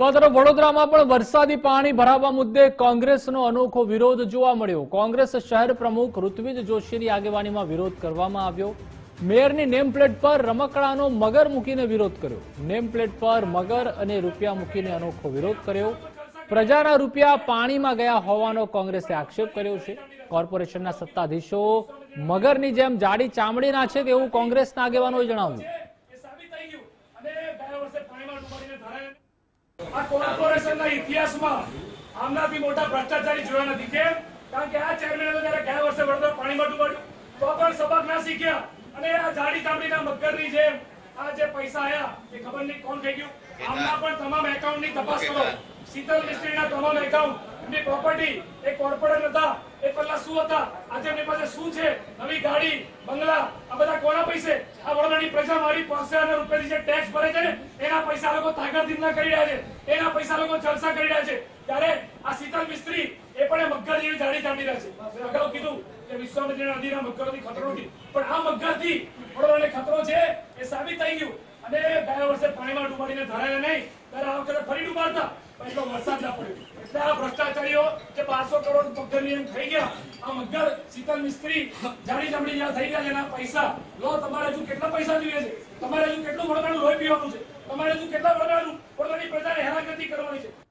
તો આ તરફ વડોદરામાં પણ વરસાદી પાણી ભરાવા મુદ્દે કોંગ્રેસનો અનોખો વિરોધ જોવા મળ્યો. કોંગ્રેસ શહેર પ્રમુખ ઋત્વિજ જોશીની આગેવાનીમાં વિરોધ કરવામાં આવ્યો. મેયરની નેમ પ્લેટ પર રમકડાનો મગર મૂકીને વિરોધ કર્યો. નેમ પ્લેટ પર મગર અને રૂપિયા મૂકીને અનોખો વિરોધ કર્યો. પ્રજાના રૂપિયા પાણીમાં ગયા હોવાનો કોંગ્રેસે આક્ષેપ કર્યો છે. કોર્પોરેશનના સત્તાધીશો મગરની જેમ જાડી ચામડીના છે તેવું કોંગ્રેસના આગેવાનોએ જણાવ્યું. આ કોર્પોરેશનના ઇતિહાસમાં આમનાથી મોટા ભ્રષ્ટાચારી જોયા નથી. કેમ? કારણ કે આ ચેરમેન તો જ્યારે ગયા વર્ષે વડોદરા પાણીમાં ડૂબાડ્યું તો પણ સબક ના શીખ્યા? અને આ જાડી ચામડીના મગરની જેમ આ જે પૈસા આયા એ ખબર નહીં કોણ થઈ ગયું? આમના પણ તમામ એકાઉન્ટની તપાસ કરો. શીતલ મિસ્ત્રીના તમામ એકાઉન્ટ એમની પ્રોપર્ટી એ કોર્પોરેટ હતા એ પહેલા શું હતા? આજે એમની પાસે શું છે? નવી ગાડી બંગલા આ બધા કોના પૈસે? આ વડોદરાની પ્રજા મારી પાસે રૂપિયાની જે ટેક્સ ભરે છે ને, એના પૈસા લોકો તાકતના કરી રહ્યા છે. એના પૈસા લોકો જલસા કરી રહ્યા છે. ત્યારે આ શીતલ મિસ્ત્રી એ પણ મગર જેવી જાડી ચાલી રહ્યા છે. અગાઉ કીધું કે વિશ્વામિત્રી નદીના મગરથી ખતરો નથી. પણ આ મગરથી વડોદરાને ખતરો છે એ સાબિત થઈ ગયું. અને ગયા વર્ષે પાણીમાં ડૂબાડીને ધરાયા નહીં, ત્યારે આ વખતે ફરી ડૂબાડતા. પણ એટલો વરસાદ ના પડ્યો. એટલે આ ભ્રષ્ટાચારીઓ બારસો કરોડ મગરની નિયમ થઈ ગયા. આ મગર શીતલ મિસ્ત્રી જાણી જમણી જ્યાં થઈ ગયા એના પૈસા. લો, તમારે હજુ કેટલા પૈસા જોઈએ છે? તમારે હજુ કેટલું વળગાડું લોહી પીવાનું છે? તમારે હજુ કેટલા વળગાડું પોતાની પ્રજાને હેરાનગતિ કરવાની છે?